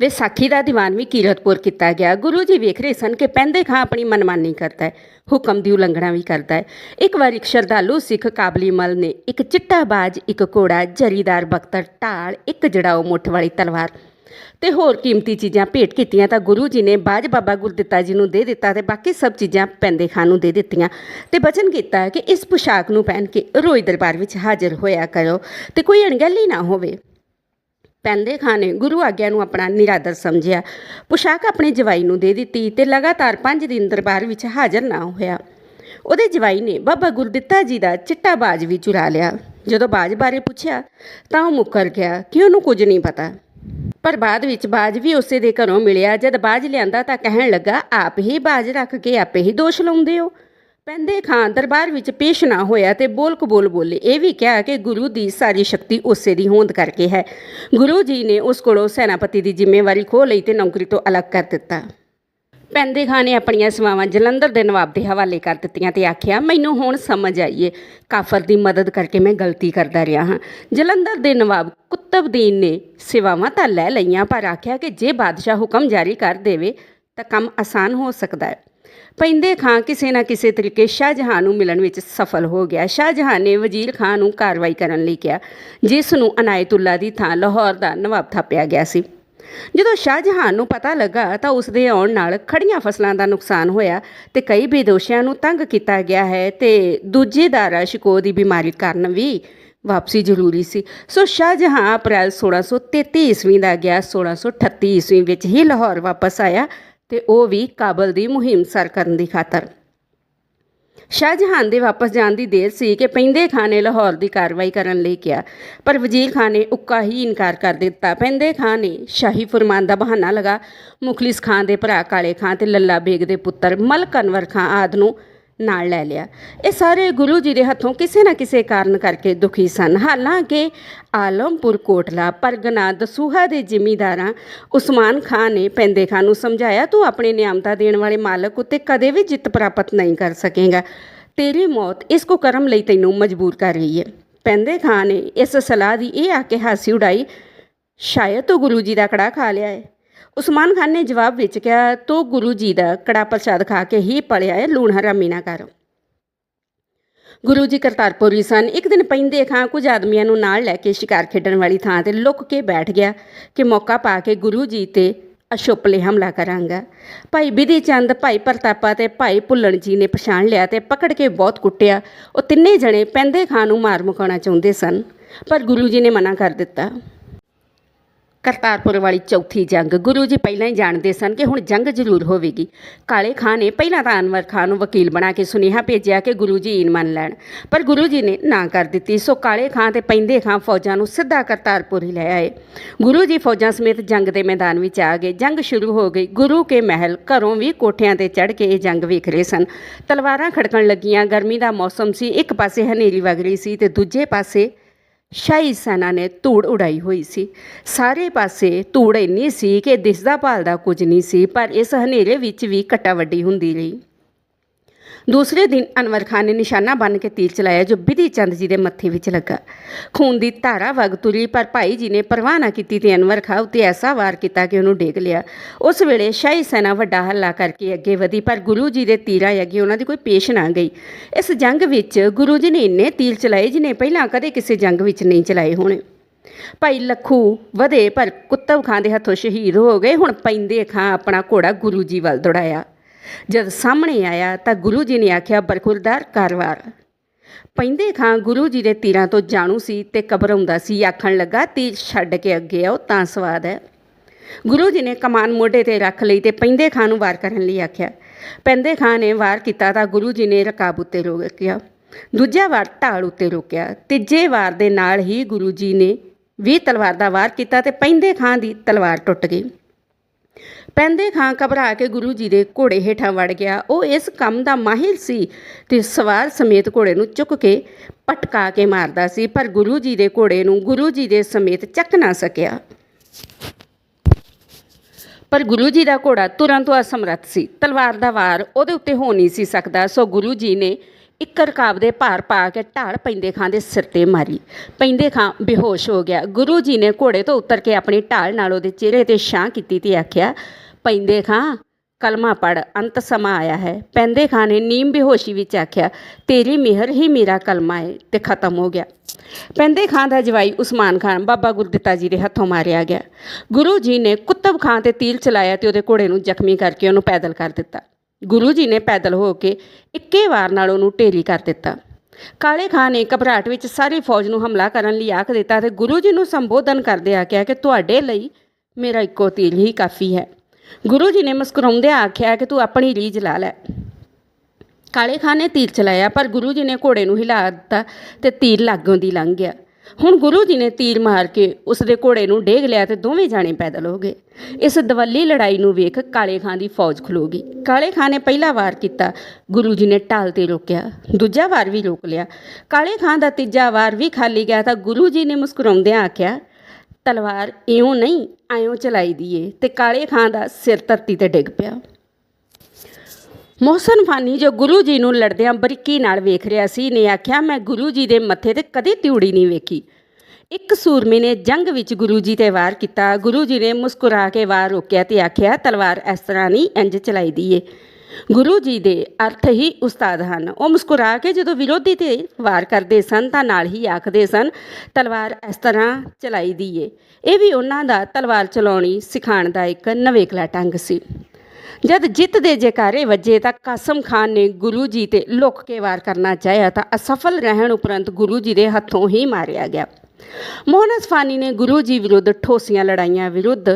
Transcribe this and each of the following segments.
ਵਿਸਾਖੀ ਦਾ ਦੀਵਾਨ ਵੀ ਕੀਰਤਪੁਰ ਕੀਤਾ ਗਿਆ। ਗੁਰੂ ਜੀ ਵੇਖ ਰਹੇ ਸਨ ਕਿ ਪੈਂਦੇ ਖਾਂ ਆਪਣੀ ਮਨਮਾਨੀ ਕਰਦਾ ਹੈ, ਹੁਕਮ ਦੀ ਉਲੰਘਣਾ ਵੀ ਕਰਦਾ ਹੈ। ਇੱਕ ਵਾਰ ਇੱਕ ਸ਼ਰਧਾਲੂ ਸਿੱਖ ਕਾਬਲੀ ਮਲ ਨੇ ਇੱਕ ਚਿੱਟਾ ਬਾਜ ਇੱਕ ਘੋੜਾ, ਜਰੀਦਾਰ ਬਖਤਰ, ਢਾਲ, ਇੱਕ ਜੜਾਓ ਮੁੱਠ ਵਾਲੀ ਤਲਵਾਰ ਤੇ ਹੋਰ ਕੀਮਤੀ ਚੀਜ਼ਾਂ ਭੇਟ ਕੀਤੀਆਂ ਤਾਂ ਗੁਰੂ ਜੀ ਨੇ ਬਾਜ ਬਾਬਾ ਗੁਰਦਿੱਤਾ ਜੀ ਨੂੰ ਦੇ ਦਿੱਤਾ ਤੇ ਬਾਕੀ ਸਭ ਚੀਜ਼ਾਂ ਪੈਂਦੇ ਖਾਂ ਨੂੰ ਦੇ ਦਿੱਤੀਆਂ ਤੇ ਬਚਨ ਕੀਤਾ ਕਿ ਇਸ ਪੁਸ਼ਾਕ ਨੂੰ ਪਹਿਨ ਕੇ ਰੋਜ਼ ਦਰਬਾਰ ਵਿੱਚ ਹਾਜ਼ਰ ਹੋਇਆ ਕਰੋ ਤੇ ਕੋਈ ਅਣਗਹਿਲੀ ਨਾ ਹੋਵੇ। ਪੈਂਦੇ ਖਾਂ ਨੇ ਗੁਰੂ ਆਗਿਆ ਨੂੰ ਆਪਣਾ ਨਿਰਾਦਰ ਸਮਝਿਆ। ਪੁਸ਼ਾਕ ਆਪਣੇ ਜਵਾਈ ਨੂੰ ਦੇ ਦਿੱਤੀ ਤੇ ਲਗਾਤਾਰ 5 ਦਿਨ ਦਰਬਾਰ ਵਿੱਚ ਹਾਜ਼ਰ ਨਾ ਹੋਇਆ। ਉਹਦੇ ਜਵਾਈ ਨੇ ਬਾਬਾ ਗੁਰਦਿੱਤਾ ਜੀ ਦਾ ਚਿੱਟਾ ਬਾਜ ਵੀ ਚੁਰਾ ਲਿਆ। ਜਦੋਂ ਬਾਜ ਬਾਰੇ ਪੁੱਛਿਆ, ਤਾਂ ਉਹ ਮੁੱਕਰ ਗਿਆ। ਕਿ ਉਹਨੂੰ ਕੁਝ ਨਹੀਂ ਪਤਾ। ਪਰ ਬਾਅਦ ਵਿੱਚ ਬਾਜ ਵੀ ਉਸੇ ਦੇ ਘਰੋਂ ਮਿਲਿਆ। ਜਦ ਬਾਜ ਲਿਆਂਦਾ ਤਾਂ ਕਹਿਣ ਲੱਗਾ, ਆਪ ਹੀ ਬਾਜ ਰੱਖ ਕੇ ਆਪੇ ਹੀ ਦੋਸ਼ ਲਾਉਂਦੇ ਹੋ। ਪੈਂਦੇ ਖਾਂ ਦਰਬਾਰ ਵਿੱਚ ਪੇਸ਼ ਨਾ ਹੋਇਆ ਤੇ ਬੋਲ ਕਬੋਲ ਬੋਲੇ। ਇਹ ਵੀ ਕਿਹਾ ਕਿ ਗੁਰੂ ਦੀ ਸਾਰੀ ਸ਼ਕਤੀ ਉਸੇ ਦੀ ਹੋਂਦ ਕਰਕੇ ਹੈ। ਗੁਰੂ ਜੀ ਨੇ ਉਸ ਕੋਲੋਂ ਸੈਨਾਪਤੀ ਦੀ ਜ਼ਿੰਮੇਵਾਰੀ ਖੋਹ ਲਈ ਤੇ ਨੌਕਰੀ ਤੋਂ ਅਲੱਗ ਕਰ ਦਿੱਤਾ। ਪੈਂਦੇ ਖਾਂ ਨੇ ਆਪਣੀਆਂ ਸੇਵਾਵਾਂ ਜਲੰਧਰ ਦੇ ਨਵਾਬ ਦੇ ਹਵਾਲੇ ਕਰ ਦਿੱਤੀਆਂ ਤੇ ਆਖਿਆ, ਮੈਨੂੰ ਹੁਣ ਸਮਝ ਆਈਏ ਕਾਫਰ ਦੀ ਮਦਦ ਕਰਕੇ ਮੈਂ ਗਲਤੀ ਕਰਦਾ ਰਿਹਾ ਹਾਂ। ਜਲੰਧਰ ਦੇ ਨਵਾਬ ਕੁਤਬਦੀਨ ਨੇ ਸੇਵਾਵਾਂ ਤਾਂ ਲੈ ਲਈਆਂ, ਪਰ ਆਖਿਆ ਕਿ ਜੇ ਬਾਦਸ਼ਾਹ ਹੁਕਮ ਜਾਰੀ ਕਰ ਦੇਵੇ ਤਾਂ ਕੰਮ ਆਸਾਨ ਹੋ ਸਕਦਾ ਹੈ। ਪੈਂਦੇ ਖਾਂ ਕਿਸੇ ਨਾ ਕਿਸੇ ਤਰੀਕੇ ਸ਼ਾਹਜਹਾਨ ਨੂੰ ਮਿਲਣ ਵਿੱਚ ਸਫਲ ਹੋ ਗਿਆ। ਸ਼ਾਹਜਹਾਨ ਨੇ ਵਜ਼ੀਰ ਖਾਂ ਨੂੰ ਕਾਰਵਾਈ ਕਰਨ ਲਈ ਕਿਹਾ, ਜਿਸ ਨੂੰ ਅਨਾਇਤੁੱਲਾ ਦੀ ਥਾਂ ਲਾਹੌਰ ਦਾ ਨਵਾਬ ਥਾਪਿਆ ਗਿਆ ਸੀ। ਜਦੋਂ ਸ਼ਾਹਜਹਾਨ ਨੂੰ ਪਤਾ ਲੱਗਾ ਤਾਂ ਉਸ ਦੇ ਆਉਣ ਨਾਲ ਖੜੀਆਂ ਫਸਲਾਂ ਦਾ ਨੁਕਸਾਨ ਹੋਇਆ ਤੇ ਕਈ ਬੇਦੋਸ਼ੀਆਂ ਨੂੰ ਤੰਗ ਕੀਤਾ ਗਿਆ ਹੈ ਤੇ ਦੂਜੇ ਦਾਰਾ ਸ਼ਿਕੋ ਦੀ ਬਿਮਾਰੀ ਕਾਰਨ ਵੀ ਵਾਪਸੀ ਜ਼ਰੂਰੀ ਸੀ। ਸੋ ਸ਼ਾਹਜਹਾਨ ਅਪ੍ਰੈਲ 1633 ਈਸਵੀ ਦਾ ਗਿਆ 1638 ਈਸਵੀ ਵਿੱਚ ਹੀ ਲਾਹੌਰ ਵਾਪਸ ਆਇਆ ਤੇ ਉਹ ਵੀ ਕਾਬਲ ਦੀ ਮੁਹਿੰਮ ਸਰ ਕਰਨ ਦੀ ਖਾਤਰ। ਸ਼ਾਹਜਹਾਨ ਦੇ ਵਾਪਸ ਜਾਣ ਦੀ ਦੇਰ ਸੀ ਕਿ ਪੈਂਦੇ ਖਾਂ ਨੇ ਲਾਹੌਰ ਦੀ ਕਾਰਵਾਈ ਕਰਨ ਲਈ ਕਿਹਾ, ਪਰ ਵਜ਼ੀਰ ਖਾਂ ਨੇ ਉੱਕਾ ਹੀ ਇਨਕਾਰ ਕਰ ਦਿੱਤਾ। ਪੈਂਦੇ ਖਾਂ ਨੇ ਸ਼ਾਹੀ ਫਰਮਾਨ ਦਾ ਬਹਾਨਾ ਲਗਾ, ਮੁਖਲਿਸ ਖਾਂ ਦੇ ਭਰਾ ਕਾਲੇ ਖਾਂ ਤੇ ਲੱਲਾ ਬੇਗ ਦੇ ਪੁੱਤਰ ਮਲਕ ਅਨਵਰ ਖਾਂ ਆਦ ਨੂੰ ਨਾਲ ਲੈ ਲਿਆ। ਇਹ ਸਾਰੇ ਗੁਰੂ ਜੀ ਦੇ ਹੱਥੋਂ ਕਿਸੇ ਨਾ ਕਿਸੇ ਕਾਰਨ ਕਰਕੇ ਦੁਖੀ ਸਨ। ਹਾਲਾਂਕਿ ਆਲਮਪੁਰ, ਕੋਟਲਾ ਪਰਗਨਾ ਦਸੂਹਾ ਦੇ ਜ਼ਿਮੀਂਦਾਰਾਂ ਉਸਮਾਨ ਖਾਨ ਨੇ ਪੈਂਦੇ ਖਾਨ ਨੂੰ ਸਮਝਾਇਆ, ਤੂੰ ਆਪਣੇ ਨਿਆਮਤਾ ਦੇਣ ਵਾਲੇ ਮਾਲਕ ਉੱਤੇ ਕਦੇ ਵੀ ਜਿੱਤ ਪ੍ਰਾਪਤ ਨਹੀਂ ਕਰ ਸਕੇਗਾ। ਤੇਰੀ ਮੌਤ ਇਸ ਕੋ ਕਰਮ ਲਈ ਤੈਨੂੰ ਮਜਬੂਰ ਕਰ ਰਹੀ ਹੈ। ਪੈਂਦੇ ਖਾਨ ਨੇ ਇਸ ਸਲਾਹ ਦੀ ਇਹ ਆ ਕੇ ਹਾਸੀ ਉਡਾਈ, ਸ਼ਾਇਦ ਤੂੰ ਗੁਰੂ ਜੀ ਦਾ ਕੜਾ ਖਾ ਲਿਆ ਹੈ ਉਸਮਾਨ ਖਾਨ ਨੇ ਜਵਾਬ ਵਿੱਚ ਕਿਹਾ, ਤੂੰ ਗੁਰੂ ਜੀ ਦਾ ਕੜਾ ਪ੍ਰਸ਼ਾਦ ਖਾ ਕੇ ਹੀ ਪਲਿਆ ਹੈ ਲੂਣ ਹਰਾਮੀ ਨਾ ਕਰ ਗੁਰੂ ਜੀ ਕਰਤਾਰਪੁਰੀ ਸਨ। ਇੱਕ ਦਿਨ ਪੈਂਦੇ ਖਾਂ ਕੁਝ ਆਦਮੀਆਂ ਨੂੰ ਨਾਲ ਲੈ ਕੇ ਸ਼ਿਕਾਰ ਖੇਡਣ ਵਾਲੀ ਥਾਂ ਤੇ ਲੁੱਕ ਕੇ ਬੈਠ ਗਿਆ ਕਿ ਮੌਕਾ ਪਾ ਕੇ ਗੁਰੂ ਜੀ ਤੇ ਅਸ਼ੁਪਲੇ ਹਮਲਾ ਕਰਾਂਗਾ। ਭਾਈ ਬਿਧੀ ਚੰਦ, ਭਾਈ ਪ੍ਰਤਾਪਾ ਤੇ ਭਾਈ ਭੁੱਲਣ ਜੀ ਨੇ ਪਛਾਣ ਲਿਆ ਤੇ ਪਕੜ ਕੇ ਬਹੁਤ ਕੁੱਟਿਆ। ਉਹ ਤਿੰਨੇ ਜਣੇ ਪੈਂਦੇ ਖਾਂ ਨੂੰ ਮਾਰ ਮੁਕਾਉਣਾ ਚਾਹੁੰਦੇ ਸਨ, ਪਰ ਗੁਰੂ ਜੀ ਨੇ ਮਨਾ ਕਰ ਦਿੱਤਾ। ਕਰਤਾਰਪੁਰ ਵਾਲੀ ਚੌਥੀ ਜੰਗ। ਗੁਰੂ ਜੀ ਪਹਿਲਾਂ ਹੀ ਜਾਣਦੇ ਸਨ ਕਿ ਹੁਣ ਜੰਗ ਜ਼ਰੂਰ ਹੋਵੇਗੀ। ਕਾਲੇ ਖਾਂ ਨੇ ਪਹਿਲਾਂ ਤਾਂ ਅਨਵਰ ਖਾਨ ਨੂੰ ਵਕੀਲ ਬਣਾ ਕੇ ਸੁਨੇਹਾ ਭੇਜਿਆ ਕਿ ਗੁਰੂ ਜੀ ਈਨ ਮੰਨ ਲੈਣ। ਪਰ ਗੁਰੂ ਜੀ ਨੇ ਨਾ ਕਰ ਦਿੱਤੀ। ਸੋ ਕਾਲੇ ਖਾਂ ਤੇ ਪੈਂਦੇ ਖਾਂ ਫੌਜਾਂ ਨੂੰ ਸਿੱਧਾ ਕਰਤਾਰਪੁਰ ਹੀ ਲੈ ਆਏ। ਗੁਰੂ ਜੀ ਫੌਜਾਂ ਸਮੇਤ ਜੰਗ ਦੇ ਮੈਦਾਨ ਵਿੱਚ ਆ ਗਏ। ਜੰਗ ਸ਼ੁਰੂ ਹੋ ਗਈ। ਗੁਰੂ ਕੇ ਮਹਿਲ ਘਰੋਂ ਵੀ ਕੋਠਿਆਂ ਤੇ ਚੜ੍ਹ ਕੇ ਇਹ ਜੰਗ ਵੇਖ ਰਹੇ ਸਨ। ਤਲਵਾਰਾਂ ਖੜਕਣ ਲੱਗੀਆਂ। ਗਰਮੀ ਦਾ ਮੌਸਮ ਸੀ। ਇੱਕ ਪਾਸੇ ਹਨੇਰੀ ਵਗ ਰਹੀ ਸੀ ਤੇ ਦੂਜੇ ਪਾਸੇ ਸ਼ਾਹੀ ਸੈਨਾ ਨੇ ਧੂੜ ਉਡਾਈ ਹੋਈ ਸੀ। ਸਾਰੇ ਪਾਸੇ ਧੂੜ ਇੰਨੀ ਸੀ ਕਿ ਦਿਸਦਾ ਭਾਲਦਾ ਕੁਝ ਨਹੀਂ ਸੀ, ਪਰ ਇਸ ਹਨੇਰੇ ਵਿੱਚ ਵੀ ਕਟਾ ਵੱਡੀ ਹੁੰਦੀ ਰਹੀ। ਦੂਸਰੇ ਦਿਨ ਅਨਵਰ ਖਾਨ ਨੇ ਨਿਸ਼ਾਨਾ ਬੰਨ ਕੇ ਤੀਰ ਚਲਾਇਆ ਜੋ ਬਿਧੀ ਚੰਦ ਜੀ ਦੇ ਮੱਥੇ ਵਿੱਚ ਲੱਗਾ। ਖੂਨ ਦੀ ਧਾਰਾ ਵਗ ਤੁਰੀ, ਪਰ ਭਾਈ ਜੀ ਨੇ ਪਰਵਾਹ ਨਾ ਕੀਤੀ ਤੇ ਅਨਵਰ ਖਾਨ ਉੱਤੇ ਐਸਾ ਵਾਰ ਕੀਤਾ ਕਿ ਉਹਨੂੰ ਡੇਗ ਲਿਆ। ਉਸ ਵੇਲੇ ਸ਼ਾਹੀ ਸੈਨਾ ਵੱਡਾ ਹੱਲਾ ਕਰਕੇ ਅੱਗੇ ਵਧੀ, ਪਰ ਗੁਰੂ ਜੀ ਦੇ ਤੀਰਾਂ ਅੱਗੇ ਉਹਨਾਂ ਦੀ ਕੋਈ ਪੇਸ਼ ਨਾ ਗਈ। ਇਸ ਜੰਗ ਵਿੱਚ ਗੁਰੂ ਜੀ ਨੇ ਇੰਨੇ ਤੀਰ ਚਲਾਏ ਜਿਨੇ ਪਹਿਲਾਂ ਕਦੇ ਕਿਸੇ ਜੰਗ ਵਿੱਚ ਨਹੀਂ ਚਲਾਏ ਹੋਣੇ। ਭਾਈ ਲੱਖੂ ਵਧੇ, ਪਰ ਕੁੱਤਬ ਖਾਂ ਦੇ ਹੱਥੋਂ ਸ਼ਹੀਦ ਹੋ ਗਏ। ਹੁਣ ਪੈਂਦੇ ਖਾਂ ਆਪਣਾ ਘੋੜਾ ਗੁਰੂ ਜੀ ਵੱਲ ਦੌੜਾਇਆ। ਜਦ ਸਾਹਮਣੇ ਆਇਆ ਤਾਂ ਗੁਰੂ ਜੀ ਨੇ ਆਖਿਆ, ਬਰਖੁਰਦਾਰ ਕਾਰਵਾਰ ਪੈਂਦੇ ਖਾਂ ਗੁਰੂ ਜੀ ਦੇ ਤੀਰਾਂ ਤੋਂ ਜਾਣੂ ਸੀ ਤੇ ਘਬਰਾਉਂਦਾ ਸੀ। ਆਖਣ ਲੱਗਾ, ਤੀਰ ਛੱਡ ਕੇ ਅੱਗੇ ਆਓ, ਤਾਂ ਸਵਾਦ ਹੈ। ਗੁਰੂ ਜੀ ਨੇ ਕਮਾਨ ਮੋਢੇ ਤੇ ਰੱਖ ਲਈ ਤੇ ਪੈਂਦੇ ਖਾਂ ਨੂੰ ਵਾਰ ਕਰਨ ਲਈ ਆਖਿਆ। ਪੈਂਦੇ ਖਾਂ ਨੇ ਵਾਰ ਕੀਤਾ ਤਾਂ ਗੁਰੂ ਜੀ ਨੇ ਰਕਾਬ ਉੱਤੇ ਰੋਕਿਆ। ਦੂਜਾ ਵਾਰ ਢਾਲ ਉੱਤੇ ਰੋਕਿਆ। ਤੀਜੇ ਵਾਰ ਦੇ ਨਾਲ ਹੀ ਗੁਰੂ ਜੀ ਨੇ ਵੀ ਤਲਵਾਰ ਦਾ ਵਾਰ ਕੀਤਾ ਤੇ ਪੈਂਦੇ ਖਾਂ ਦੀ ਤਲਵਾਰ ਟੁੱਟ ਗਈ। ਪੈਂਦੇ ਖਾਂ ਘਬਰਾ ਕੇ ਗੁਰੂ ਜੀ ਦੇ ਘੋੜੇ ਹੇਠਾਂ ਵੜ ਗਿਆ। ਉਹ ਇਸ ਕੰਮ ਦਾ ਮਾਹਿਰ ਸੀ ਤੇ ਸਵਾਰ ਸਮੇਤ ਘੋੜੇ ਨੂੰ ਚੁੱਕ ਕੇ ਪਟਕਾ ਕੇ ਮਾਰਦਾ ਸੀ, ਪਰ ਗੁਰੂ ਜੀ ਦੇ ਘੋੜੇ ਨੂੰ ਗੁਰੂ ਜੀ ਦੇ ਸਮੇਤ ਚੱਕ ਨਾ ਸਕਿਆ। ਪਰ ਗੁਰੂ ਜੀ ਦਾ ਘੋੜਾ ਤੁਰੰਤ ਅਸਮਰੱਥ ਸੀ। ਤਲਵਾਰ ਦਾ ਵਾਰ ਉਹਦੇ ਉੱਤੇ ਹੋ ਨਹੀਂ ਸੀ ਸਕਦਾ, ਸੋ ਗੁਰੂ ਜੀ ਨੇ ਇੱਕ ਰਕਾਬ ਦੇ ਭਾਰ ਪਾ ਕੇ ਢਾਲ ਪੈਂਦੇ ਖਾਂ ਦੇ ਸਿਰ ਤੇ ਮਾਰੀ। ਪੈਂਦੇ ਖਾਂ ਬੇਹੋਸ਼ ਹੋ ਗਿਆ। ਗੁਰੂ ਜੀ ਨੇ ਘੋੜੇ ਤੋਂ ਉਤਰ ਕੇ ਆਪਣੀ ਢਾਲ ਨਾਲ ਉਹਦੇ ਚਿਹਰੇ ਤੇ ਛਾਂ ਕੀਤੀ ਤੇ ਆਖਿਆ ਪੈਂਦੇ ਖਾਂ। ਕਲਮਾ ਪੜ ਅੰਤ ਸਮਾਂ ਆਇਆ ਹੈ। ਪੈਂਦੇ ਖਾਂ ਨੇ ਨੀਮ ਬੇਹੋਸ਼ੀ ਵਿੱਚ ਆਖਿਆ, ਤੇਰੀ ਮਿਹਰ ਹੀ ਮੇਰਾ ਕਲਮਾ ਹੈ ਤੇ ਖਤਮ ਹੋ ਗਿਆ। ਪੈਂਦੇ ਖਾਂ ਦਾ ਜਵਾਈ ਉਸਮਾਨ ਖਾਨ ਬਾਬਾ ਗੁਰਦਿੱਤਾ ਜੀ ਦੇ ਹੱਥੋਂ ਮਾਰਿਆ ਗਿਆ। ਗੁਰੂ ਜੀ ਨੇ ਕੁਤਬ ਖਾਂ ਤੇ ਤੀਰ ਚਲਾਇਆ ਤੇ ਉਹਦੇ ਘੋੜੇ ਨੂੰ ਜ਼ਖਮੀ ਕਰਕੇ ਉਹਨੂੰ ਪੈਦਲ ਕਰ ਦਿੱਤਾ। ਗੁਰੂ ਜੀ ਨੇ ਪੈਦਲ ਹੋ ਕੇ ਇੱਕੇ ਵਾਰ ਨਾਲ ਉਹਨੂੰ ਢੇਰੀ ਕਰ ਦਿੱਤਾ। ਕਾਲੇ ਖਾਨ ਨੇ ਘਬਰਾਹਟ ਵਿੱਚ ਸਾਰੀ ਫੌਜ ਨੂੰ ਹਮਲਾ ਕਰਨ ਲਈ ਆਖ ਦਿੱਤਾ ਤੇ ਗੁਰੂ ਜੀ ਨੂੰ ਸੰਬੋਧਨ ਕਰਦੇ ਕਿਹਾ ਕਿ ਤੁਹਾਡੇ ਲਈ ਮੇਰਾ ਇੱਕੋ ਤੀਰ ਹੀ ਕਾਫੀ ਹੈ। ਗੁਰੂ ਜੀ ਨੇ ਮੁਸਕਰਾਉਂਦਿਆਂ ਆਖਿਆ ਕਿ ਤੂੰ ਆਪਣੀ ਰੀਝ ਲਾ ਲੈ। ਕਾਲੇ ਖਾਨ ਨੇ ਤੀਰ ਚਲਾਇਆ, ਪਰ ਗੁਰੂ ਜੀ ਨੇ ਘੋੜੇ ਨੂੰ ਹਿਲਾ ਦਿੱਤਾ ਤੇ ਤੀਰ ਲਾਗੋਂ ਦੀ ਲੰਘ ਗਿਆ। ਹੁਣ ਗੁਰੂ ਜੀ ਨੇ ਤੀਰ ਮਾਰ ਕੇ ਉਸ ਦੇ ਘੋੜੇ ਨੂੰ ਡੇਗ ਲਿਆ ਤੇ ਦੋਵੇਂ ਜਾਣੇ ਪੈਦਲ ਹੋ ਗਏ। ਇਸ ਦਵੱਲੀ ਲੜਾਈ ਨੂੰ ਵੇਖ ਕਾਲੇ ਖਾਨ ਦੀ ਫੌਜ ਖਲੋ ਗਈ। ਕਾਲੇ ਖਾਨ ਨੇ ਪਹਿਲਾ ਵਾਰ ਕੀਤਾ, ਗੁਰੂ ਜੀ ਨੇ ਢਾਲ ਤੇ ਰੋਕਿਆ, ਦੂਜਾ ਵਾਰ ਵੀ ਰੋਕ ਲਿਆ। ਕਾਲੇ ਖਾਨ ਦਾ ਤੀਜਾ ਵਾਰ ਵੀ ਖਾਲੀ ਗਿਆ ਤਾਂ ਗੁਰੂ ਜੀ ਨੇ ਮੁਸਕਰਾਉਂਦਿਆਂ ਆਖਿਆ ਤਲਵਾਰ ਇਉਂ ਨਹੀਂ ਆਇਓ ਚਲਾਈ ਦੀਏ ਤੇ ਕਾਲੇ ਖਾਂ ਦਾ ਸਿਰ ਧਰਤੀ ਤੇ ਡਿੱਗ ਪਿਆ। ਮੋਹਸਨ ਫਾਨੀ ਜੋ ਗੁਰੂ ਜੀ ਨੂੰ ਲੜਦਿਆਂ ਬਰੀਕੀ ਨਾਲ ਵੇਖ ਰਿਹਾ ਸੀ, ਨੇ ਆਖਿਆ, ਮੈਂ ਗੁਰੂ ਜੀ ਦੇ ਮੱਥੇ ਤੇ ਕਦੇ ਤਿਉੜੀ ਨਹੀਂ ਵੇਖੀ। ਇੱਕ ਸੂਰਮੇ ਨੇ ਜੰਗ ਵਿੱਚ ਗੁਰੂ ਜੀ ਤੇ ਵਾਰ ਕੀਤਾ। ਗੁਰੂ ਜੀ ਨੇ ਮੁਸਕਰਾ ਕੇ ਵਾਰ ਰੋਕਿਆ ਤੇ ਆਖਿਆ, ਤਲਵਾਰ ਇਸ ਤਰ੍ਹਾਂ ਨਹੀਂ, ਇੰਜ ਚਲਾਈ ਦੀਏ। ਗੁਰੂ ਜੀ ਦੇ ਅਰਥ ਹੀ ਉਸਤਾਦ ਹਨ। ਉਹ ਮੁਸਕਰਾ ਕੇ ਜਦੋਂ ਵਿਰੋਧੀ ਤੇ ਵਾਰ ਕਰਦੇ ਸਨ ਤਾਂ ਨਾਲ ਹੀ ਆਖਦੇ ਸਨ, ਤਲਵਾਰ ਇਸ ਤਰ੍ਹਾਂ ਚਲਾਈ ਦੀ ਏ ਇਹ ਵੀ ਉਹਨਾਂ ਦਾ ਤਲਵਾਰ ਚਲਾਉਣੀ ਸਿਖਾਉਣ ਦਾ ਇੱਕ ਨਵੇਕਲਾ ਢੰਗ ਸੀ। ਜਦ ਜਿੱਤ ਦੇ ਜੈਕਾਰੇ ਵੱਜੇ ਤਾਂ ਕਾਸਮ ਖਾਨ ਨੇ ਗੁਰੂ ਜੀ ਤੇ ਲੁੱਕ ਕੇ ਵਾਰ ਕਰਨਾ ਚਾਹਿਆ ਤਾਂ ਅਸਫਲ ਰਹਿਣ ਉਪਰੰਤ ਗੁਰੂ ਜੀ ਦੇ ਹੱਥੋਂ ਹੀ ਮਾਰਿਆ ਗਿਆ। ਮੋਹਨ ਅਸਫਾਨੀ ਨੇ ਗੁਰੂ ਜੀ ਵਿਰੁੱਧ ਠੋਸੀਆਂ ਲੜਾਈਆਂ ਵਿਰੁੱਧ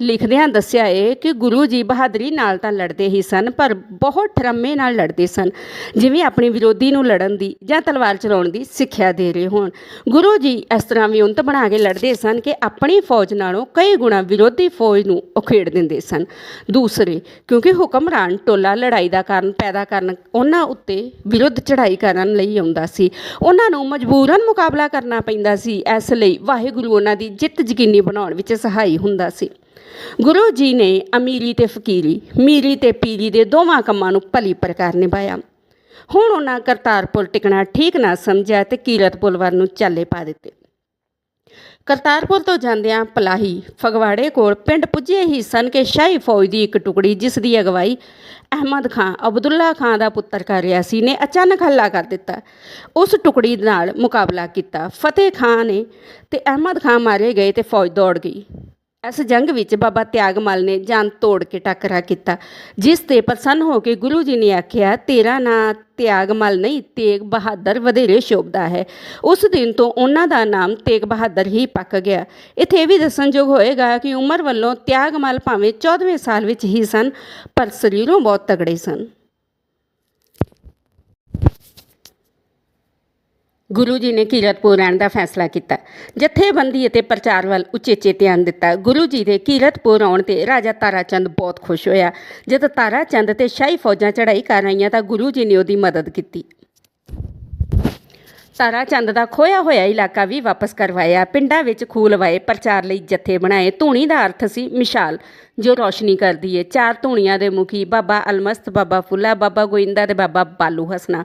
ਲਿਖਦਿਆਂ ਦੱਸਿਆ ਏ ਕਿ ਗੁਰੂ ਜੀ ਬਹਾਦਰੀ ਨਾਲ ਤਾਂ ਲੜਦੇ ਹੀ ਸਨ, ਪਰ ਬਹੁਤ ਠਰਮੇ ਨਾਲ ਲੜਦੇ ਸਨ। ਜਿਵੇਂ ਆਪਣੀ ਵਿਰੋਧੀ ਨੂੰ ਲੜਨ ਦੀ ਜਾਂ ਤਲਵਾਰ ਚਲਾਉਣ ਦੀ ਸਿੱਖਿਆ ਦੇ ਰਹੇ ਹੋਣ। ਗੁਰੂ ਜੀ ਇਸ ਤਰ੍ਹਾਂ ਵਿਉਂਤ ਬਣਾ ਕੇ ਲੜਦੇ ਸਨ ਕਿ ਆਪਣੀ ਫੌਜ ਨਾਲੋਂ ਕਈ ਗੁਣਾ ਵਿਰੋਧੀ ਫੌਜ ਨੂੰ ਉਖੇੜ ਦਿੰਦੇ ਸਨ। ਦੂਸਰੇ, ਕਿਉਂਕਿ ਹੁਕਮਰਾਨ ਟੋਲਾ ਲੜਾਈ ਦਾ ਕਾਰਨ ਪੈਦਾ ਕਰਨ, ਉਹਨਾਂ ਉੱਤੇ ਵਿਰੁੱਧ ਚੜ੍ਹਾਈ ਕਰਨ ਲਈ ਆਉਂਦਾ ਸੀ। ਉਹਨਾਂ ਨੂੰ ਮਜਬੂਰਨ ਮੁਕਾਬਲਾ ਕਰਨਾ ਪੈਂਦਾ ਸੀ। ਇਸ ਲਈ ਵਾਹਿਗੁਰੂ ਉਹਨਾਂ ਦੀ ਜਿੱਤ ਯਕੀਨੀ ਬਣਾਉਣ ਵਿੱਚ ਸਹਾਈ ਹੁੰਦਾ ਸੀ। ਗੁਰੂ ਜੀ ਨੇ ਅਮੀਰੀ ਤੇ ਫਕੀਰੀ, ਮੀਰੀ ਤੇ ਪੀਰੀ ਦੇ ਦੋਵਾਂ ਕੰਮਾਂ ਨੂੰ ਭਲੀ ਪ੍ਰਕਾਰ ਨਿਭਾਇਆ। ਹੁਣ ਉਹਨਾਂ ਕਰਤਾਰਪੁਰ ਟਿਕਣਾ ਠੀਕ ਨਾ ਸਮਝਿਆ ਤੇ ਕੀਰਤਪੁਰ ਵੱਲ ਨੂੰ ਚਾਲੇ ਪਾ ਦਿੱਤੇ। ਕਰਤਾਰਪੁਰ ਤੋਂ ਜਾਂਦਿਆਂ ਪਲਾਹੀ ਫਗਵਾੜੇ ਕੋਲ ਪਿੰਡ ਪੁੱਜੇ ਹੀ ਸਨ ਕਿ ਸ਼ਾਹੀ ਫੌਜ ਦੀ ਇੱਕ ਟੁਕੜੀ ਜਿਸ ਦੀ ਅਗਵਾਈ ਅਹਿਮਦ ਖਾਨ ਅਬਦੁੱਲਾ ਖਾਨ ਦਾ ਪੁੱਤਰ ਕਰ ਰਿਹਾ ਸੀ ਨੇ ਅਚਾਨਕ ਹੱਲਾ ਕਰ ਦਿੱਤਾ। ਉਸ ਟੁਕੜੀ ਨਾਲ ਮੁਕਾਬਲਾ ਕੀਤਾ। ਫਤਿਹ ਖਾਨ ਨੇ ਤੇ ਅਹਿਮਦ ਖਾਨ ਮਾਰੇ ਗਏ ਤੇ ਫੌਜ ਦੌੜ ਗਈ। ਇਸ ਜੰਗ ਵਿੱਚ ਬਾਬਾ ਤਿਆਗਮਲ ਨੇ ਜਾਨ ਤੋੜ ਕੇ ਟੱਕਰਾ ਕੀਤਾ, ਜਿਸ ਤੇ ਪ੍ਰਸੰਨ ਹੋ ਕੇ ਗੁਰੂ ਜੀ ਨੇ ਆਖਿਆ, ਤੇਰਾ ਨਾਂ ਤਿਆਗਮਲ ਨਹੀਂ, ਤੇਗ ਬਹਾਦਰ ਵਧੇਰੇ ਸ਼ੋਭਦਾ ਹੈ। ਉਸ ਦਿਨ ਤੋਂ ਉਹਨਾਂ ਦਾ ਨਾਮ ਤੇਗ ਬਹਾਦਰ ਹੀ ਪੱਕ ਗਿਆ। ਇੱਥੇ ਇਹ ਵੀ ਦੱਸਣਯੋਗ ਹੋਏਗਾ ਕਿ ਉਮਰ ਵੱਲੋਂ ਤਿਆਗਮਲ ਭਾਵੇਂ 14ਵੇਂ ਸਾਲ ਵਿੱਚ ਹੀ ਸਨ, ਪਰ ਸਰੀਰੋਂ ਬਹੁਤ ਤਗੜੇ ਸਨ। ਗੁਰੂ ਜੀ ਨੇ ਕੀਰਤਪੁਰ ਰਹਿਣ ਦਾ ਫੈਸਲਾ ਕੀਤਾ। ਜਥੇਬੰਦੀ ਅਤੇ ਪ੍ਰਚਾਰ ਵੱਲ ਉਚੇਚੇ ਧਿਆਨ ਦਿੱਤਾ। ਗੁਰੂ ਜੀ ਦੇ ਕੀਰਤਪੁਰ ਆਉਣ ਤੇ ਰਾਜਾ ਤਾਰਾਚੰਦ ਬਹੁਤ ਖੁਸ਼ ਹੋਇਆ। ਜਦ ਤਾਰਾਚੰਦ ਤੇ ਸ਼ਾਹੀ ਫੌਜਾਂ ਚੜ੍ਹਾਈ ਕਰ ਰਹੀਆਂ ਤਾਂ ਗੁਰੂ ਜੀ ਨੇ ਉਹਦੀ ਮਦਦ ਕੀਤੀ। ਸਾਰਾ ਚੰਦ ਦਾ ਖੋਇਆ ਹੋਇਆ ਇਲਾਕਾ ਵੀ ਵਾਪਸ ਕਰਵਾਇਆ। ਪਿੰਡਾਂ ਵਿੱਚ ਖੂਹ ਲਵਾਏ, ਪ੍ਰਚਾਰ ਲਈ ਜਥੇ ਬਣਾਏ। ਧੂਣੀ ਦਾ ਅਰਥ ਸੀ ਮਿਸਾਲ, ਜੋ ਰੋਸ਼ਨੀ ਕਰਦੀ ਏ। ਚਾਰ ਧੂਣੀਆਂ ਦੇ ਮੁਖੀ ਬਾਬਾ ਅਲਮਸਤ, ਬਾਬਾ ਫੁੱਲਾ, ਬਾਬਾ ਗੋਇੰਦਾ ਤੇ ਬਾਬਾ ਬਾਲੂ ਹਸਨਾ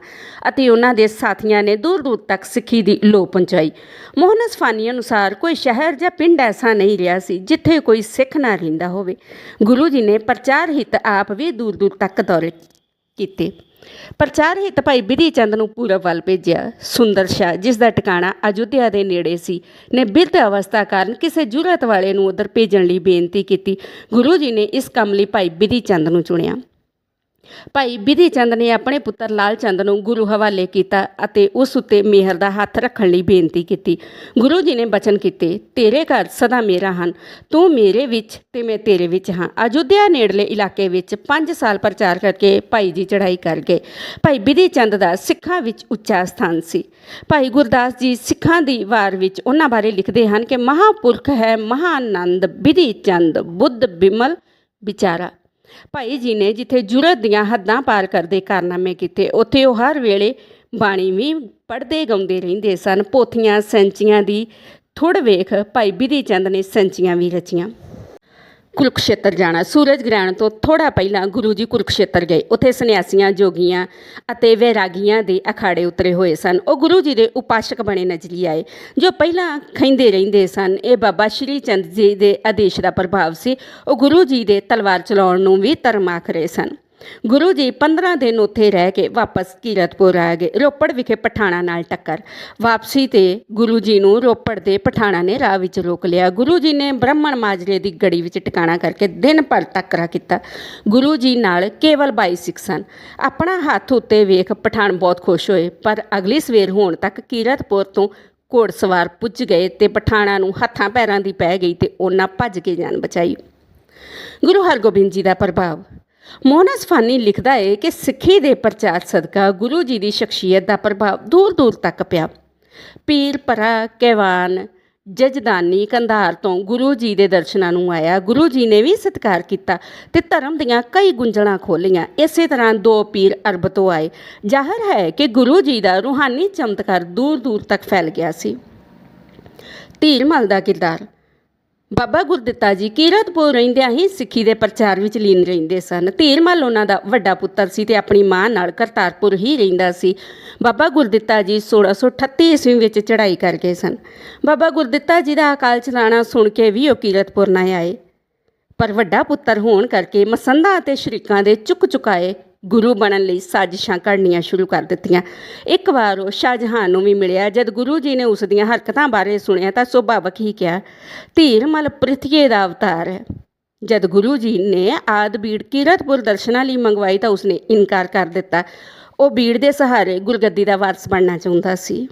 ਅਤੇ ਉਹਨਾਂ ਦੇ ਸਾਥੀਆਂ ਨੇ ਦੂਰ ਦੂਰ ਤੱਕ ਸਿੱਖੀ ਦੀ ਲੋ ਪਹੁੰਚਾਈ। ਮੋਹਨ ਅਸਫਾਨੀ ਅਨੁਸਾਰ ਕੋਈ ਸ਼ਹਿਰ ਜਾਂ ਪਿੰਡ ਐਸਾ ਨਹੀਂ ਰਿਹਾ ਸੀ ਜਿੱਥੇ ਕੋਈ ਸਿੱਖ ਨਾ ਰਹਿੰਦਾ ਹੋਵੇ। ਗੁਰੂ ਜੀ ਨੇ ਪ੍ਰਚਾਰ ਹਿੱਤ ਆਪ ਵੀ ਦੂਰ ਦੂਰ ਤੱਕ ਦੌਰੇ ਕੀਤੇ। ਪ੍ਰਚਾਰ ਹਿੱਤ ਭਾਈ ਬਿਧੀ ਚੰਦ ਨੂੰ ਪੂਰਬ ਵੱਲ ਭੇਜਿਆ। ਸੁੰਦਰ ਸ਼ਾਹ, ਜਿਸ ਦਾ ਟਿਕਾਣਾ ਅਯੁੱਧਿਆ ਦੇ ਨੇੜੇ ਸੀ, ਨੇ ਬਿਰਧ ਅਵਸਥਾ ਕਾਰਨ ਕਿਸੇ ਜੁਰਤ ਵਾਲੇ ਨੂੰ ਉਧਰ ਭੇਜਣ ਲਈ ਬੇਨਤੀ ਕੀਤੀ। ਗੁਰੂ ਜੀ ਨੇ ਇਸ ਕੰਮ ਲਈ ਭਾਈ ਬਿਧੀ ਚੰਦ ਨੂੰ ਚੁਣਿਆ। ਭਾਈ ਬਿਧੀ ਚੰਦ ਨੇ ਆਪਣੇ ਪੁੱਤਰ ਲਾਲ ਚੰਦ ਨੂੰ ਗੁਰੂ ਹਵਾਲੇ ਕੀਤਾ ਅਤੇ ਉਸ ਉੱਤੇ ਮਿਹਰ ਦਾ ਹੱਥ ਰੱਖਣ ਲਈ ਬੇਨਤੀ ਕੀਤੀ। ਗੁਰੂ ਜੀ ਨੇ ਬਚਨ ਕੀਤੇ, ਤੇਰੇ ਘਰ ਸਦਾ ਮੇਰਾ ਹਨ, ਤੂੰ ਮੇਰੇ ਵਿੱਚ ਤੇ ਮੈਂ ਤੇਰੇ ਵਿੱਚ ਹਾਂ। ਅਯੁੱਧਿਆ ਨੇੜਲੇ ਇਲਾਕੇ ਵਿੱਚ 5 ਸਾਲ ਪ੍ਰਚਾਰ ਕਰਕੇ ਭਾਈ ਜੀ ਚੜ੍ਹਾਈ ਕਰ ਗਏ। ਭਾਈ ਬਿਧੀ ਚੰਦ ਦਾ ਸਿੱਖਾਂ ਵਿੱਚ ਉੱਚਾ ਸਥਾਨ ਸੀ। ਭਾਈ ਗੁਰਦਾਸ ਜੀ ਸਿੱਖਾਂ ਦੀ ਵਾਰ ਵਿੱਚ ਉਹਨਾਂ ਬਾਰੇ ਲਿਖਦੇ ਹਨ ਕਿ, ਮਹਾਪੁਰਖ ਹੈ ਮਹਾਨੰਦ ਬਿਧੀ ਚੰਦ, ਬੁੱਧ ਬਿਮਲ ਵਿਚਾਰਾ। ਭਾਈ ਜੀ ਨੇ ਜਿੱਥੇ ਜੁਰਤ ਦੀਆਂ ਹੱਦਾਂ ਪਾਰ ਕਰਦੇ ਕਾਰਨਾਮੇ ਕੀਤੇ, ਉੱਥੇ ਉਹ ਹਰ ਵੇਲੇ ਬਾਣੀ ਵੀ ਪੜ੍ਹਦੇ ਗਾਉਂਦੇ ਰਹਿੰਦੇ ਸਨ। ਪੋਥੀਆਂ, ਸੈਂਚੀਆਂ ਦੀ ਥੁੜ ਵੇਖ ਭਾਈ ਬਿਧੀ ਚੰਦ ਨੇ ਸੈਂਚੀਆਂ ਵੀ ਰਚੀਆਂ। ਕੁਰੂਕਸ਼ੇਤਰ ਜਾਣਾ। ਸੂਰਜ ਗ੍ਰਹਿਣ ਤੋਂ ਥੋੜਾ ਪਹਿਲਾਂ ਗੁਰੂ ਜੀ ਕੁਰੂਕਸ਼ੇਤਰ ਗਏ। ਉੱਥੇ ਸੰਨਿਆਸੀਆਂ, ਜੋਗੀਆਂ ਅਤੇ ਵੈਰਾਗੀਆਂ ਦੇ ਅਖਾੜੇ ਉਤਰੇ ਹੋਏ ਸਨ। ਉਹ ਗੁਰੂ ਜੀ ਦੇ ਉਪਾਸ਼ਕ ਬਣੇ ਨਜ਼ਰੀ ਆਏ, ਜੋ ਪਹਿਲਾਂ ਖੈਂਦੇ ਰਹਿੰਦੇ ਸਨ। ਇਹ ਬਾਬਾ ਸ਼੍ਰੀ ਚੰਦ ਜੀ ਦੇ ਆਦੇਸ਼ ਦਾ ਪ੍ਰਭਾਵ ਸੀ। ਉਹ ਗੁਰੂ ਜੀ ਦੇ ਤਲਵਾਰ ਚਲਾਉਣ ਨੂੰ ਵੀ ਧਰਮ ਆਖ ਰਹੇ ਸਨ। ਗੁਰੂ ਜੀ 15 ਦਿਨ ਉੱਥੇ ਰਹਿ ਕੇ ਵਾਪਸ ਕੀਰਤਪੁਰ ਆ ਗਏ। ਰੋਪੜ ਵਿਖੇ ਪਠਾਣਾ ਨਾਲ ਟੱਕਰ। ਵਾਪਸੀ ਤੇ ਗੁਰੂ ਜੀ ਨੂੰ ਰੋਪੜ ਦੇ ਪਠਾਣਾ ਨੇ ਰਾਹ ਵਿੱਚ ਰੋਕ ਲਿਆ। ਗੁਰੂ ਜੀ ਨੇ ਬ੍ਰਾਹਮਣ ਮਾਜਰੇ ਦੀ ਗੜੀ ਵਿੱਚ ਟਿਕਾਣਾ ਕਰਕੇ ਦਿਨ ਭਰ ਟੱਕਰਾ ਕੀਤਾ। ਗੁਰੂ ਜੀ ਨਾਲ ਕੇਵਲ 22 ਸਿੱਖ ਸਨ। ਆਪਣਾ ਹੱਥ ਉੱਤੇ ਵੇਖ ਪਠਾਨ ਬਹੁਤ ਖੁਸ਼ ਹੋਏ, ਪਰ ਅਗਲੀ ਸਵੇਰ ਹੋਣ ਤੱਕ ਕੀਰਤਪੁਰ ਤੋਂ ਘੋੜਸਵਾਰ ਪੁੱਜ ਗਏ ਤੇ ਪਠਾਣਾ ਨੂੰ ਹੱਥਾਂ ਪੈਰਾਂ ਦੀ ਪੈ ਗਈ ਤੇ ਉਹਨਾਂ ਭੱਜ ਕੇ ਜਾਨ ਬਚਾਈ। ਗੁਰੂ ਹਰਗੋਬਿੰਦ ਜੀ ਦਾ ਪ੍ਰਭਾਵ। ਮੋਹਨ ਅਸਫਾਨੀ ਲਿਖਦਾ ਹੈ ਕਿ ਸਿੱਖੀ ਦੇ ਪ੍ਰਚਾਰ ਸਦਕਾ ਗੁਰੂ ਜੀ ਦੀ ਸ਼ਖਸੀਅਤ ਦਾ ਪ੍ਰਭਾਵ ਦੂਰ ਦੂਰ ਤੱਕ ਪਿਆ। ਪੀਰ, ਪਰਾ ਕਹਿਵਾਨ ਜਜਦਾਨੀ, ਕੰਧਾਰ ਤੋਂ ਗੁਰੂ ਜੀ ਦੇ ਦਰਸ਼ਨਾਂ ਨੂੰ ਆਇਆ। ਗੁਰੂ ਜੀ ਨੇ ਵੀ ਸਤਿਕਾਰ ਕੀਤਾ ਤੇ ਧਰਮ ਦੀਆਂ ਕਈ ਗੁੰਝਲਾਂ ਖੋਲੀਆਂ ਇਸੇ ਤਰ੍ਹਾਂ ਦੋ ਪੀਰ ਅਰਬ ਤੋਂ ਆਏ। ਜ਼ਾਹਰ ਹੈ ਕਿ ਗੁਰੂ ਜੀ ਦਾ ਰੂਹਾਨੀ ਚਮਤਕਾਰ ਦੂਰ ਦੂਰ ਤੱਕ ਫੈਲ ਗਿਆ ਸੀ। ਧੀਰਮਲ ਦਾ ਕਿਰਦਾਰ ਬਾਬਾ ਗੁਰਦਿੱਤਾ ਜੀ ਕੀਰਤਪੁਰ ਰਹਿੰਦਿਆਂ ਹੀ ਸਿੱਖੀ ਦੇ ਪ੍ਰਚਾਰ ਵਿੱਚ ਲੀਨ ਰਹਿੰਦੇ ਸਨ। ਧੀਰਮਲ ਉਹਨਾਂ ਦਾ ਵੱਡਾ ਪੁੱਤਰ ਸੀ ਤੇ ਆਪਣੀ ਮਾਂ ਨਾਲ ਕਰਤਾਰਪੁਰ ਹੀ ਰਹਿੰਦਾ ਸੀ। ਬਾਬਾ ਗੁਰਦਿੱਤਾ ਜੀ 1638 ਈਸਵੀ ਵਿੱਚ ਚੜ੍ਹਾਈ ਕਰ ਗਏ ਸਨ। ਬਾਬਾ ਗੁਰਦਿੱਤਾ ਜੀ ਦਾ ਅਕਾਲ ਚਲਾਣਾ ਸੁਣ ਕੇ ਵੀ ਉਹ ਕੀਰਤਪੁਰ ਨਾ ਆਏ। ਪਰ ਵੱਡਾ ਪੁੱਤਰ ਹੋਣ ਕਰਕੇ ਮਸੰਦਾ ਅਤੇ ਸ਼ਰੀਕਾਂ ਦੇ ਚੁੱਕ ਚੁਕਾਏ ਗੁਰੂ ਬਣਨ ਲਈ ਸਾਜ਼ਿਸ਼ਾਂ ਘੜਨੀਆਂ ਸ਼ੁਰੂ ਕਰ ਦਿੱਤੀਆਂ। ਇੱਕ ਵਾਰ ਉਹ ਸ਼ਾਹਜਹਾਨ ਨੂੰ ਵੀ ਮਿਲਿਆ। ਜਦ ਗੁਰੂ ਜੀ ਨੇ ਉਸ ਦੀਆਂ ਹਰਕਤਾਂ ਬਾਰੇ ਸੁਣਿਆ ਤਾਂ ਸੁਭਾਵਕ ਹੀ ਕਿਹਾ ਧੀਰਮਲ ਪ੍ਰਿਥੀਏ ਦਾ ਅਵਤਾਰ ਹੈ। ਜਦ ਗੁਰੂ ਜੀ ਨੇ ਆਦ ਬੀੜ ਕੀਰਤਪੁਰ ਦਰਸ਼ਨਾਂ ਲਈ ਮੰਗਵਾਈ ਤਾਂ ਉਸਨੇ ਇਨਕਾਰ ਕਰ ਦਿੱਤਾ। ਉਹ ਬੀੜ ਦੇ ਸਹਾਰੇ ਗੁਰਗੱਦੀ ਦਾ ਵਾਰਸ ਬਣਨਾ ਚਾਹੁੰਦਾ ਸੀ।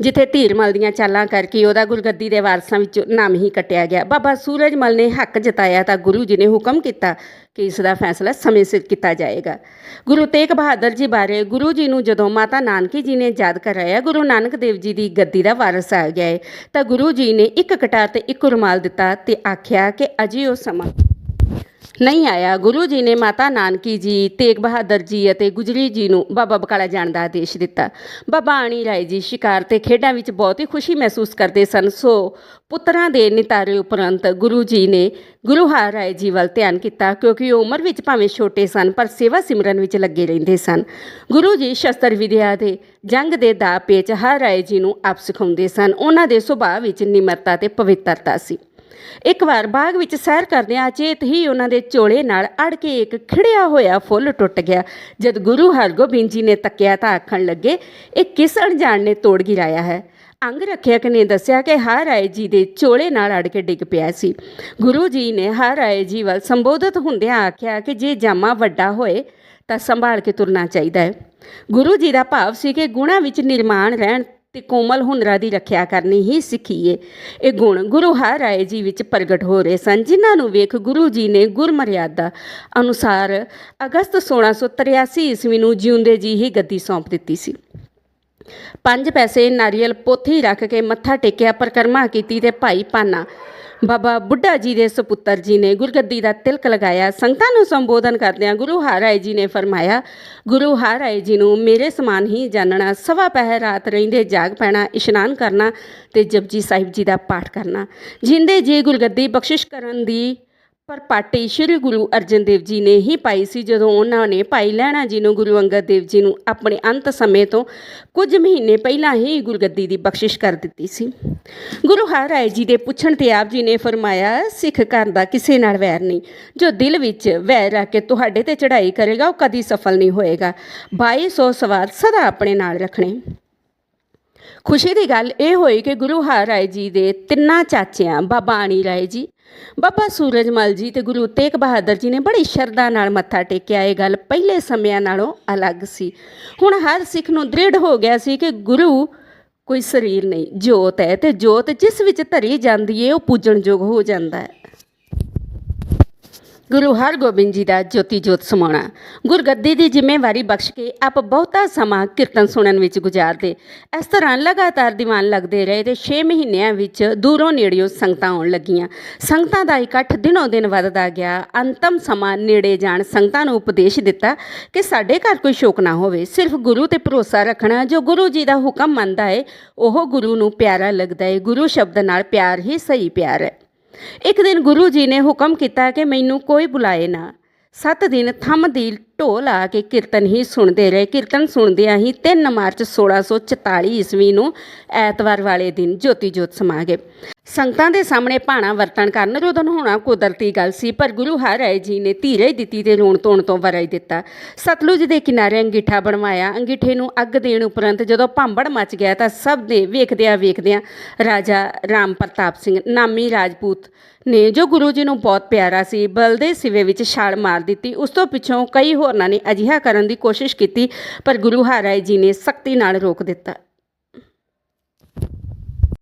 ਜਿੱਥੇ ਧੀਰਮਲ ਦੀਆਂ ਚਾਲਾਂ ਕਰਕੇ ਉਹਦਾ ਗੁਰਗੱਦੀ ਦੇ ਵਾਰਸਾਂ ਵਿੱਚੋਂ ਨਾਮ ਹੀ ਕੱਟਿਆ ਗਿਆ। ਬਾਬਾ ਸੂਰਜਮਲ ਨੇ ਹੱਕ ਜਤਾਇਆ ਤਾਂ ਗੁਰੂ ਜੀ ਨੇ ਹੁਕਮ ਕੀਤਾ ਕਿ ਇਸ ਦਾ ਫੈਸਲਾ ਸਮੇਂ ਸਿਰ ਕੀਤਾ ਜਾਏਗਾ। ਗੁਰੂ ਤੇਗ ਬਹਾਦਰ ਜੀ ਬਾਰੇ ਗੁਰੂ ਜੀ ਨੂੰ ਜਦੋਂ ਮਾਤਾ ਨਾਨਕੀ ਜੀ ਨੇ ਯਾਦ ਕਰਾਇਆ, ਗੁਰੂ ਨਾਨਕ ਦੇਵ ਜੀ ਦੀ ਗੱਦੀ ਦਾ ਵਾਰਸ ਆ ਗਿਆ ਹੈ ਤਾਂ ਗੁਰੂ ਜੀ ਨੇ ਇੱਕ ਕਟਾ ਤੇ ਇੱਕ ਰੁਮਾਲ ਦਿੱਤਾ ਤੇ ਆਖਿਆ ਕਿ ਅਜੇ ਉਹ ਸਮਾਂ ਨਹੀਂ ਆਇਆ। ਗੁਰੂ ਜੀ ਨੇ ਮਾਤਾ ਨਾਨਕੀ ਜੀ, ਤੇਗ ਬਹਾਦਰ ਜੀ ਅਤੇ ਗੁਜਰੀ ਜੀ ਨੂੰ ਬਾਬਾ ਬਕਾਲਾ ਜਾਣ ਦਾ ਆਦੇਸ਼ ਦਿੱਤਾ। ਬਾਬਾ ਆਣੀ ਰਾਏ ਜੀ ਸ਼ਿਕਾਰ ਤੇ ਖੇਡਾਂ ਵਿੱਚ ਬਹੁਤ ਹੀ ਖੁਸ਼ੀ ਮਹਿਸੂਸ ਕਰਦੇ ਸਨ। ਸੋ ਪੁੱਤਰਾਂ ਦੇ ਨਿਤਾਰੇ ਉਪਰੰਤ ਗੁਰੂ ਜੀ ਨੇ ਗੁਰੂ ਹਰ ਰਾਏ ਜੀ ਵੱਲ ਧਿਆਨ ਕੀਤਾ ਕਿਉਂਕਿ ਉਹ ਉਮਰ ਵਿੱਚ ਭਾਵੇਂ ਛੋਟੇ ਸਨ, ਪਰ ਸੇਵਾ ਸਿਮਰਨ ਵਿੱਚ ਲੱਗੇ ਰਹਿੰਦੇ ਸਨ। ਗੁਰੂ ਜੀ ਸ਼ਸਤਰ ਵਿਦਿਆ ਦੇ ਜੰਗ ਦੇ ਦਾ ਪੇਚ ਹਰ ਰਾਏ ਜੀ ਨੂੰ ਆਪ ਸਿਖਾਉਂਦੇ ਸਨ। ਉਹਨਾਂ ਦੇ ਸੁਭਾਅ ਵਿੱਚ ਨਿਮਰਤਾ ਤੇ ਪਵਿੱਤਰਤਾ ਸੀ। ਇੱਕ ਵਾਰ ਬਾਗ ਵਿੱਚ ਸੈਰ ਕਰਦਿਆਂ ਅਚੇਤ ਹੀ ਉਹਨਾਂ ਦੇ ਚੋਲੇ ਨਾਲ ਅੜ ਕੇ ਇੱਕ ਖਿੜਿਆ ਹੋਇਆ ਫੁੱਲ ਟੁੱਟ ਗਿਆ। ਜਦ ਗੁਰੂ ਹਰਗੋਬਿੰਦ ਜੀ ਨੇ ਤੱਕਿਆ ਤਾਂ ਆਖਣ ਲੱਗੇ, ਇਹ ਕਿਸ ਅਣਜਾਣ ਨੇ ਤੋੜ ਗਿਰਾਇਆ ਹੈ? ਅੰਗ ਰੱਖਿਅਕ ਨੇ ਦੱਸਿਆ ਕਿ ਹਰ ਰਾਏ ਜੀ ਦੇ ਚੋਲੇ ਨਾਲ ਅੜ ਕੇ ਡਿੱਗ ਪਿਆ ਸੀ। ਗੁਰੂ ਜੀ ਨੇ ਹਰ ਰਾਏ ਜੀ ਵੱਲ ਸੰਬੋਧਿਤ ਹੁੰਦਿਆਂ ਆਖਿਆ ਕਿ ਜੇ ਜਾਮਾ ਵੱਡਾ ਹੋਏ ਤਾਂ ਸੰਭਾਲ ਕੇ ਤੁਰਨਾ ਚਾਹੀਦਾ ਹੈ। ਗੁਰੂ ਜੀ ਦਾ ਭਾਵ ਸੀ ਕਿ ਗੁਣਾਂ ਵਿੱਚ ਨਿਰਮਾਣ ਰਹਿਣ ਤੇ ਕੋਮਲ ਹੁਨਰਾਂ ਦੀ ਰੱਖਿਆ ਕਰਨੀ ਹੀ ਸਿੱਖੀਏ ਇਹ ਗੁਣ ਗੁਰੂ ਹਰ ਰਾਏ ਜੀ ਵਿੱਚ ਪ੍ਰਗਟ ਹੋ ਰਹੇ ਸਨ, ਜਿਨ੍ਹਾਂ ਨੂੰ ਵੇਖ ਗੁਰੂ ਜੀ ਨੇ ਗੁਰਮਰਿਆਦਾ ਅਨੁਸਾਰ ਅਗਸਤ 1683 ਈਸਵੀ ਨੂੰ ਜਿਉਂਦੇ ਜੀ ਹੀ ਗੱਦੀ ਸੌਂਪ ਦਿੱਤੀ ਸੀ। ਪੰਜ ਪੈਸੇ ਨਾਰੀਅਲ ਪੋਥੀ ਰੱਖ ਕੇ ਮੱਥਾ ਟੇਕਿਆ, ਪਰਕਰਮਾ ਕੀਤੀ ਤੇ ਭਾਈ ਪਾਨਾ ਬਾਬਾ ਬੁੱਢਾ ਜੀ ਦੇ ਸੁਪੁੱਤਰ ਜੀ ਨੇ ਗੁਰਗੱਦੀ ਦਾ ਤਿਲਕ ਲਗਾਇਆ, ਸੰਗਤਾਂ ਨੂੰ ਸੰਬੋਧਨ ਕਰਦਿਆਂ ਗੁਰੂ ਹਰਾਏ ਜੀ ਨੇ ਫਰਮਾਇਆ, ਗੁਰੂ ਹਰਾਏ ਜੀ ਨੂੰ ਮੇਰੇ ਸਮਾਨ ਹੀ ਜਾਣਨਾ ਸਵਾ ਪਹਿਰ ਰਾਤ ਰਹਿੰਦੇ ਜਾਗ ਪੈਣਾ, ਇਸ਼ਨਾਨ ਕਰਨਾ ਤੇ ਜਪਜੀ ਸਾਹਿਬ ਜੀ ਦਾ ਪਾਠ ਕਰਨਾ। ਜਿੰਦੇ ਜੀ ਗੁਰਗੱਦੀ ਬਖਸ਼ਿਸ਼ ਕਰਨ ਦੀ ਪਰ ਪਾਟੀ ਸ੍ਰੀ ਗੁਰੂ ਅਰਜਨ ਦੇਵ ਜੀ ਨੇ ਹੀ ਪਾਈ ਸੀ, ਜਦੋਂ ਉਹਨਾਂ ਨੇ ਭਾਈ ਲਹਿਣਾ ਜੀ ਨੂੰ ਗੁਰੂ ਅੰਗਦ ਦੇਵ ਜੀ ਨੂੰ ਆਪਣੇ ਅੰਤ ਸਮੇਂ ਤੋਂ ਕੁਝ ਮਹੀਨੇ ਪਹਿਲਾਂ ਹੀ ਗੁਰਗੱਦੀ ਦੀ ਬਖਸ਼ਿਸ਼ ਕਰ ਦਿੱਤੀ ਸੀ। ਗੁਰੂ ਹਰਿਰਾਏ ਜੀ ਦੇ ਪੁੱਛਣ ਤੇ ਆਪ ਜੀ ਨੇ ਫਰਮਾਇਆ, ਸਿੱਖ ਘਰ ਦਾ ਕਿਸੇ ਨਾਲ ਵੈਰ ਨਹੀਂ। ਜੋ ਦਿਲ ਵਿੱਚ ਵੈਰ ਰੱਖ ਕੇ ਤੁਹਾਡੇ ਤੇ ਚੜ੍ਹਾਈ ਕਰੇਗਾ, ਉਹ ਕਦੀ ਸਫਲ ਨਹੀਂ ਹੋਏਗਾ। 2200 ਸਵਾਦ ਸਦਾ ਆਪਣੇ ਨਾਲ ਰੱਖਣੇ। ਖੁਸ਼ੀ ਦੀ ਗੱਲ ਇਹ ਹੋਈ ਕਿ ਗੁਰੂ ਹਰ ਰਾਏ ਜੀ ਦੇ ਤਿੰਨਾਂ ਚਾਚਿਆਂ, ਬਾਬਾ ਆਣੀ ਰਾਏ ਜੀ, ਬਾਬਾ ਸੂਰਜਮਲ ਜੀ ਤੇ ਗੁਰੂ ਤੇਗ ਬਹਾਦਰ ਜੀ ਨੇ ਬੜੀ ਸ਼ਰਧਾ ਨਾਲ ਮੱਥਾ ਟੇਕਿਆ। ਇਹ ਗੱਲ ਪਹਿਲੇ ਸਮਿਆਂ ਨਾਲੋਂ ਅਲੱਗ ਸੀ। ਹੁਣ ਹਰ ਸਿੱਖ ਨੂੰ ਦ੍ਰਿੜ ਹੋ ਗਿਆ ਸੀ ਕਿ ਗੁਰੂ ਕੋਈ ਸਰੀਰ ਨਹੀਂ, ਜੋਤ ਹੈ ਤੇ ਜੋਤ ਜਿਸ ਵਿੱਚ ਧਰੀ ਜਾਂਦੀ ਏ, ਉਹ ਪੂਜਣਯੋਗ ਹੋ ਜਾਂਦਾ ਹੈ। ਗੁਰੂ ਹਰਗੋਬਿੰਦ ਜੀ ਦਾ ਜੋਤੀ ਜੋਤ ਸਮਾਉਣਾ ਗੁਰਗੱਦੀ ਦੀ ਜ਼ਿੰਮੇਵਾਰੀ ਬਖਸ਼ ਕੇ ਆਪ ਬਹੁਤਾ ਸਮਾਂ ਕੀਰਤਨ ਸੁਣਨ ਵਿੱਚ ਗੁਜ਼ਾਰਦੇ। ਇਸ ਤਰ੍ਹਾਂ ਲਗਾਤਾਰ ਦੀਵਾਨ ਲੱਗਦੇ ਰਹੇ ਤੇ 6 ਮਹੀਨਿਆਂ ਵਿੱਚ ਦੂਰੋਂ ਨੇੜਿਓਂ ਸੰਗਤਾਂ ਆਉਣ ਲੱਗੀਆਂ। ਸੰਗਤਾਂ ਦਾ ਇਕੱਠ ਦਿਨੋਂ ਦਿਨ ਵੱਧਦਾ ਗਿਆ। ਅੰਤਮ ਸਮਾਂ ਨੇੜੇ ਜਾਣ ਸੰਗਤਾਂ ਨੂੰ ਉਪਦੇਸ਼ ਦਿੱਤਾ ਕਿ ਸਾਡੇ ਘਰ ਕੋਈ ਸ਼ੋਕ ਨਾ ਹੋਵੇ। ਸਿਰਫ ਗੁਰੂ ਤੇ ਭਰੋਸਾ ਰੱਖਣਾ ਜੋ ਗੁਰੂ ਜੀ ਦਾ ਹੁਕਮ ਮੰਨਦਾ ਹੈ ਉਹ ਗੁਰੂ ਨੂੰ ਪਿਆਰਾ ਲੱਗਦਾ ਹੈ ਗੁਰੂ ਸ਼ਬਦ ਨਾਲ ਪਿਆਰ ਹੀ ਸਹੀ ਪਿਆਰ ਹੈ ਇੱਕ ਦਿਨ ਗੁਰੂ ਜੀ ਨੇ ਹੁਕਮ ਕੀਤਾ ਕਿ ਮੈਨੂੰ ਕੋਈ ਬੁਲਾਏ ਨਾ। ਸੱਤ ਦਿਨ ਥੰਮ ਦੀ ਢੋਲ ਲਾ ਕੇ ਕੀਰਤਨ ਹੀ ਸੁਣਦੇ ਰਹੇ। ਕੀਰਤਨ ਸੁਣਦਿਆਂ ਹੀ 3 ਮਾਰਚ 1644 ਈਸਵੀ ਨੂੰ ਐਤਵਾਰ ਵਾਲੇ ਦਿਨ ਜੋਤੀ ਜੋਤ ਸਮਾ ਗਏ। ਸੰਗਤਾਂ ਦੇ ਸਾਹਮਣੇ ਭਾਣਾ ਵਰਤਣ ਕਾਰਨ ਰੋਦਨ ਹੋਣਾ ਕੁਦਰਤੀ ਗੱਲ ਸੀ, ਪਰ ਗੁਰੂ ਹਰਿ ਜੀ ਨੇ ਧੀਰਜ ਦਿੱਤੀ ਤੇ ਰੋਣ ਧੋਣ ਤੋਂ ਵਰਾਈ ਦਿੱਤਾ। ਸਤਲੁਜ ਦੇ ਕਿਨਾਰੇ ਅੰਗੀਠਾ ਬਣਵਾਇਆ, ਅੰਗੀਠੇ ਨੂੰ ਅੱਗ ਦੇਣ ਉਪਰੰਤ ਜਦੋਂ ਭਾਂਬੜ ਮਚ ਗਿਆ ਤਾਂ ਸਭ ਦੇ ਵੇਖਦਿਆਂ ਵੇਖਦਿਆਂ ਰਾਜਾ ਰਾਮ ਪ੍ਰਤਾਪ ਸਿੰਘ, ਨਾਮੀ ਰਾਜਪੂਤ ਨੇ ਜੋ ਗੁਰੂ ਜੀ ਨੂੰ ਬਹੁਤ ਪਿਆਰਾ ਸੀ ਬਲਦੇ ਸਿਵੇ ਵਿੱਚ ਛਾਲ ਮਾਰ ਦਿੱਤੀ। ਉਸ ਤੋਂ ਪਿੱਛੋਂ ਕਈ ਹੋਰਨਾਂ ਨੇ ਅਜਿਹਾ ਕਰਨ ਦੀ ਕੋਸ਼ਿਸ਼ ਕੀਤੀ, ਪਰ ਗੁਰੂ ਹਰਿ ਜੀ ਨੇ ਸਖਤੀ ਨਾਲ ਰੋਕ ਦਿੱਤਾ।